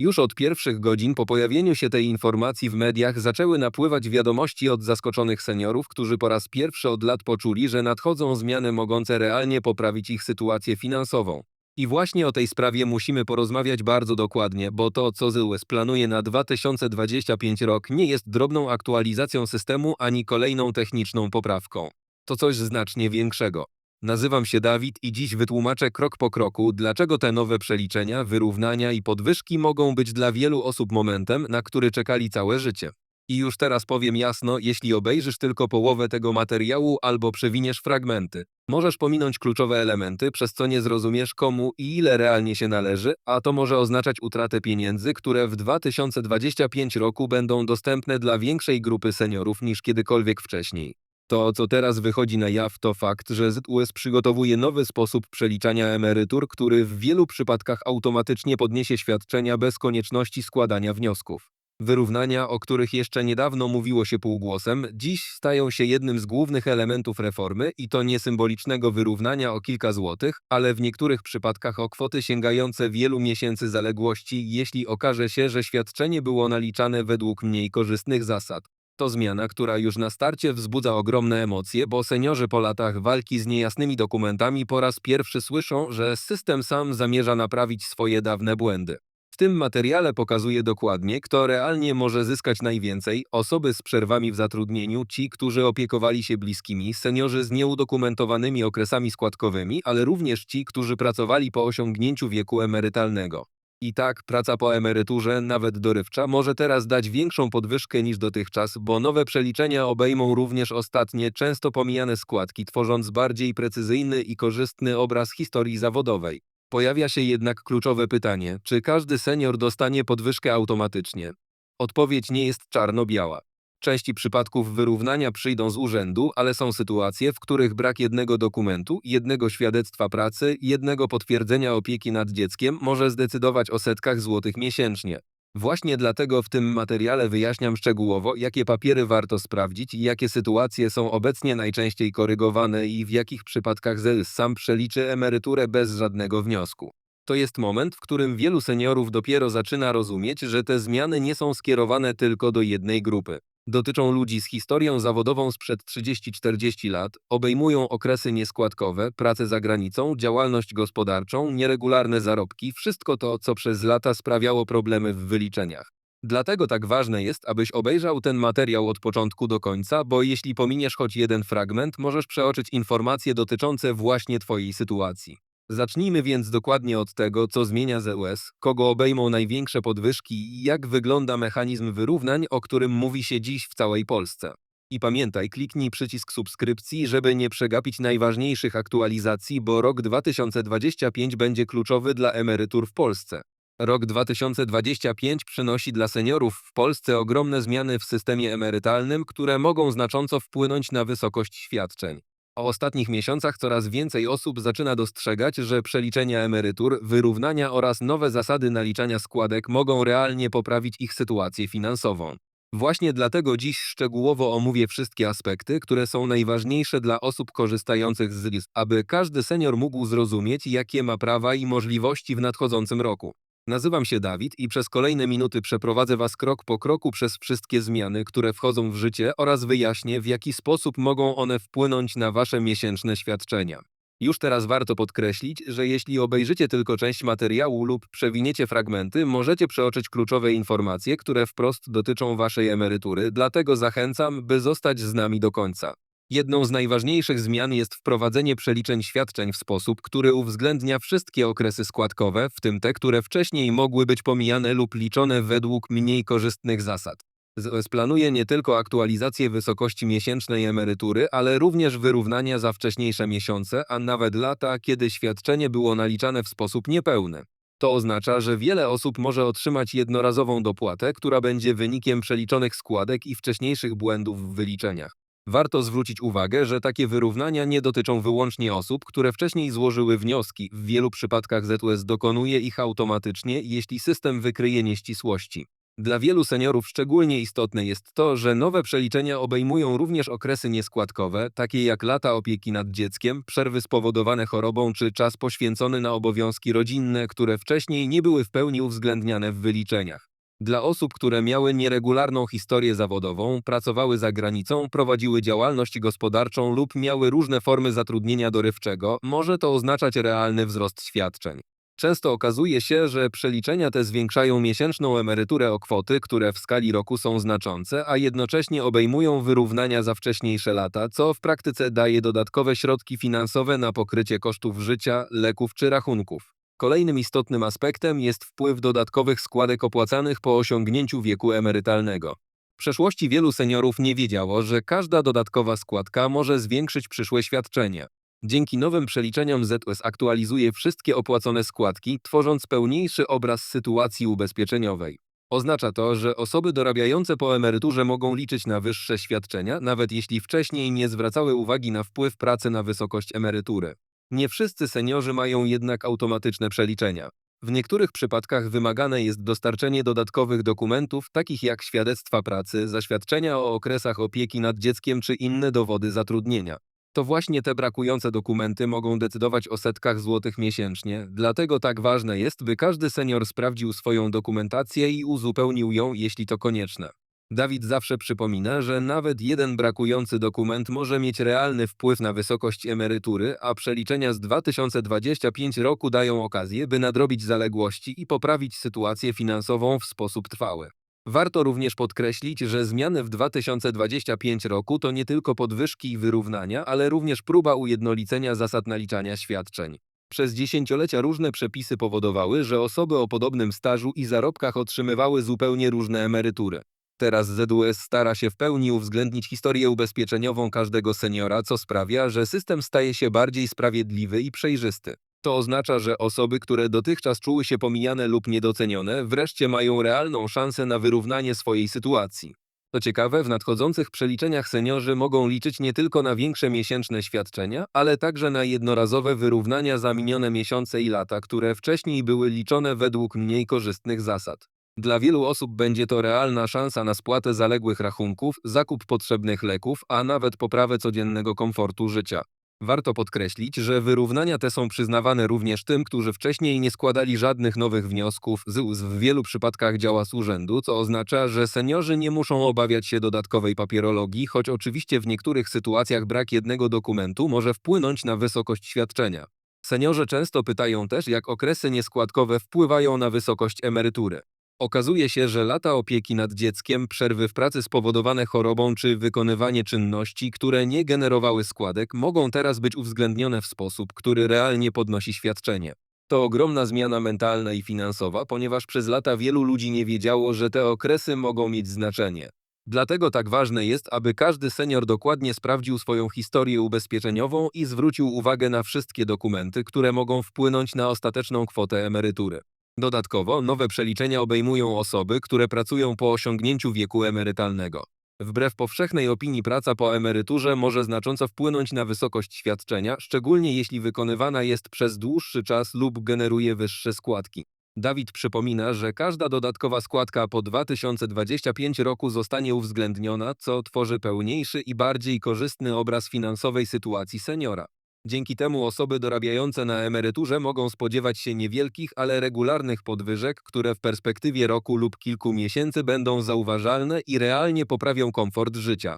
Już od pierwszych godzin po pojawieniu się tej informacji w mediach zaczęły napływać wiadomości od zaskoczonych seniorów, którzy po raz pierwszy od lat poczuli, że nadchodzą zmiany mogące realnie poprawić ich sytuację finansową. I właśnie o tej sprawie musimy porozmawiać bardzo dokładnie, bo to, co ZUS planuje na 2025 rok, nie jest drobną aktualizacją systemu ani kolejną techniczną poprawką. To coś znacznie większego. Nazywam się Dawid i dziś wytłumaczę krok po kroku, dlaczego te nowe przeliczenia, wyrównania i podwyżki mogą być dla wielu osób momentem, na który czekali całe życie. I już teraz powiem jasno, jeśli obejrzysz tylko połowę tego materiału albo przewiniesz fragmenty, możesz pominąć kluczowe elementy, przez co nie zrozumiesz komu i ile realnie się należy, a to może oznaczać utratę pieniędzy, które w 2025 roku będą dostępne dla większej grupy seniorów niż kiedykolwiek wcześniej. To, co teraz wychodzi na jaw, to fakt, że ZUS przygotowuje nowy sposób przeliczania emerytur, który w wielu przypadkach automatycznie podniesie świadczenia bez konieczności składania wniosków. Wyrównania, o których jeszcze niedawno mówiło się półgłosem, dziś stają się jednym z głównych elementów reformy i to nie symbolicznego wyrównania o kilka złotych, ale w niektórych przypadkach o kwoty sięgające wielu miesięcy zaległości, jeśli okaże się, że świadczenie było naliczane według mniej korzystnych zasad. To zmiana, która już na starcie wzbudza ogromne emocje, bo seniorzy po latach walki z niejasnymi dokumentami po raz pierwszy słyszą, że system sam zamierza naprawić swoje dawne błędy. W tym materiale pokazuje dokładnie, kto realnie może zyskać najwięcej: osoby z przerwami w zatrudnieniu, ci, którzy opiekowali się bliskimi, seniorzy z nieudokumentowanymi okresami składkowymi, ale również ci, którzy pracowali po osiągnięciu wieku emerytalnego. I tak praca po emeryturze, nawet dorywcza, może teraz dać większą podwyżkę niż dotychczas, bo nowe przeliczenia obejmą również ostatnie, często pomijane składki, tworząc bardziej precyzyjny i korzystny obraz historii zawodowej. Pojawia się jednak kluczowe pytanie, czy każdy senior dostanie podwyżkę automatycznie? Odpowiedź nie jest czarno-biała. Części przypadków wyrównania przyjdą z urzędu, ale są sytuacje, w których brak jednego dokumentu, jednego świadectwa pracy, jednego potwierdzenia opieki nad dzieckiem może zdecydować o setkach złotych miesięcznie. Właśnie dlatego w tym materiale wyjaśniam szczegółowo, jakie papiery warto sprawdzić i jakie sytuacje są obecnie najczęściej korygowane i w jakich przypadkach ZES sam przeliczy emeryturę bez żadnego wniosku. To jest moment, w którym wielu seniorów dopiero zaczyna rozumieć, że te zmiany nie są skierowane tylko do jednej grupy. Dotyczą ludzi z historią zawodową sprzed 30-40 lat, obejmują okresy nieskładkowe, pracę za granicą, działalność gospodarczą, nieregularne zarobki, wszystko to, co przez lata sprawiało problemy w wyliczeniach. Dlatego tak ważne jest, abyś obejrzał ten materiał od początku do końca, bo jeśli pominiesz choć jeden fragment, możesz przeoczyć informacje dotyczące właśnie Twojej sytuacji. Zacznijmy więc dokładnie od tego, co zmienia ZUS, kogo obejmą największe podwyżki i jak wygląda mechanizm wyrównań, o którym mówi się dziś w całej Polsce. I pamiętaj, kliknij przycisk subskrypcji, żeby nie przegapić najważniejszych aktualizacji, bo rok 2025 będzie kluczowy dla emerytur w Polsce. Rok 2025 przynosi dla seniorów w Polsce ogromne zmiany w systemie emerytalnym, które mogą znacząco wpłynąć na wysokość świadczeń. O ostatnich miesiącach coraz więcej osób zaczyna dostrzegać, że przeliczenia emerytur, wyrównania oraz nowe zasady naliczania składek mogą realnie poprawić ich sytuację finansową. Właśnie dlatego dziś szczegółowo omówię wszystkie aspekty, które są najważniejsze dla osób korzystających z ZIS, aby każdy senior mógł zrozumieć, jakie ma prawa i możliwości w nadchodzącym roku. Nazywam się Dawid i przez kolejne minuty przeprowadzę Was krok po kroku przez wszystkie zmiany, które wchodzą w życie oraz wyjaśnię, w jaki sposób mogą one wpłynąć na Wasze miesięczne świadczenia. Już teraz warto podkreślić, że jeśli obejrzycie tylko część materiału lub przewiniecie fragmenty, możecie przeoczyć kluczowe informacje, które wprost dotyczą Waszej emerytury, dlatego zachęcam, by zostać z nami do końca. Jedną z najważniejszych zmian jest wprowadzenie przeliczeń świadczeń w sposób, który uwzględnia wszystkie okresy składkowe, w tym te, które wcześniej mogły być pomijane lub liczone według mniej korzystnych zasad. ZOS planuje nie tylko aktualizację wysokości miesięcznej emerytury, ale również wyrównania za wcześniejsze miesiące, a nawet lata, kiedy świadczenie było naliczane w sposób niepełny. To oznacza, że wiele osób może otrzymać jednorazową dopłatę, która będzie wynikiem przeliczonych składek i wcześniejszych błędów w wyliczeniach. Warto zwrócić uwagę, że takie wyrównania nie dotyczą wyłącznie osób, które wcześniej złożyły wnioski. W wielu przypadkach ZUS dokonuje ich automatycznie, jeśli system wykryje nieścisłości. Dla wielu seniorów szczególnie istotne jest to, że nowe przeliczenia obejmują również okresy nieskładkowe, takie jak lata opieki nad dzieckiem, przerwy spowodowane chorobą czy czas poświęcony na obowiązki rodzinne, które wcześniej nie były w pełni uwzględniane w wyliczeniach. Dla osób, które miały nieregularną historię zawodową, pracowały za granicą, prowadziły działalność gospodarczą lub miały różne formy zatrudnienia dorywczego, może to oznaczać realny wzrost świadczeń. Często okazuje się, że przeliczenia te zwiększają miesięczną emeryturę o kwoty, które w skali roku są znaczące, a jednocześnie obejmują wyrównania za wcześniejsze lata, co w praktyce daje dodatkowe środki finansowe na pokrycie kosztów życia, leków czy rachunków. Kolejnym istotnym aspektem jest wpływ dodatkowych składek opłacanych po osiągnięciu wieku emerytalnego. W przeszłości wielu seniorów nie wiedziało, że każda dodatkowa składka może zwiększyć przyszłe świadczenia. Dzięki nowym przeliczeniom ZUS aktualizuje wszystkie opłacone składki, tworząc pełniejszy obraz sytuacji ubezpieczeniowej. Oznacza to, że osoby dorabiające po emeryturze mogą liczyć na wyższe świadczenia, nawet jeśli wcześniej nie zwracały uwagi na wpływ pracy na wysokość emerytury. Nie wszyscy seniorzy mają jednak automatyczne przeliczenia. W niektórych przypadkach wymagane jest dostarczenie dodatkowych dokumentów, takich jak świadectwa pracy, zaświadczenia o okresach opieki nad dzieckiem czy inne dowody zatrudnienia. To właśnie te brakujące dokumenty mogą decydować o setkach złotych miesięcznie, dlatego tak ważne jest, by każdy senior sprawdził swoją dokumentację i uzupełnił ją, jeśli to konieczne. Dawid zawsze przypomina, że nawet jeden brakujący dokument może mieć realny wpływ na wysokość emerytury, a przeliczenia z 2025 roku dają okazję, by nadrobić zaległości i poprawić sytuację finansową w sposób trwały. Warto również podkreślić, że zmiany w 2025 roku to nie tylko podwyżki i wyrównania, ale również próba ujednolicenia zasad naliczania świadczeń. Przez dziesięciolecia różne przepisy powodowały, że osoby o podobnym stażu i zarobkach otrzymywały zupełnie różne emerytury. Teraz ZUS stara się w pełni uwzględnić historię ubezpieczeniową każdego seniora, co sprawia, że system staje się bardziej sprawiedliwy i przejrzysty. To oznacza, że osoby, które dotychczas czuły się pomijane lub niedocenione, wreszcie mają realną szansę na wyrównanie swojej sytuacji. Co ciekawe, w nadchodzących przeliczeniach seniorzy mogą liczyć nie tylko na większe miesięczne świadczenia, ale także na jednorazowe wyrównania za minione miesiące i lata, które wcześniej były liczone według mniej korzystnych zasad. Dla wielu osób będzie to realna szansa na spłatę zaległych rachunków, zakup potrzebnych leków, a nawet poprawę codziennego komfortu życia. Warto podkreślić, że wyrównania te są przyznawane również tym, którzy wcześniej nie składali żadnych nowych wniosków. ZUS w wielu przypadkach działa z urzędu, co oznacza, że seniorzy nie muszą obawiać się dodatkowej papierologii, choć oczywiście w niektórych sytuacjach brak jednego dokumentu może wpłynąć na wysokość świadczenia. Seniorzy często pytają też, jak okresy nieskładkowe wpływają na wysokość emerytury. Okazuje się, że lata opieki nad dzieckiem, przerwy w pracy spowodowane chorobą czy wykonywanie czynności, które nie generowały składek, mogą teraz być uwzględnione w sposób, który realnie podnosi świadczenie. To ogromna zmiana mentalna i finansowa, ponieważ przez lata wielu ludzi nie wiedziało, że te okresy mogą mieć znaczenie. Dlatego tak ważne jest, aby każdy senior dokładnie sprawdził swoją historię ubezpieczeniową i zwrócił uwagę na wszystkie dokumenty, które mogą wpłynąć na ostateczną kwotę emerytury. Dodatkowo nowe przeliczenia obejmują osoby, które pracują po osiągnięciu wieku emerytalnego. Wbrew powszechnej opinii praca po emeryturze może znacząco wpłynąć na wysokość świadczenia, szczególnie jeśli wykonywana jest przez dłuższy czas lub generuje wyższe składki. Dawid przypomina, że każda dodatkowa składka po 2025 roku zostanie uwzględniona, co tworzy pełniejszy i bardziej korzystny obraz finansowej sytuacji seniora. Dzięki temu osoby dorabiające na emeryturze mogą spodziewać się niewielkich, ale regularnych podwyżek, które w perspektywie roku lub kilku miesięcy będą zauważalne i realnie poprawią komfort życia.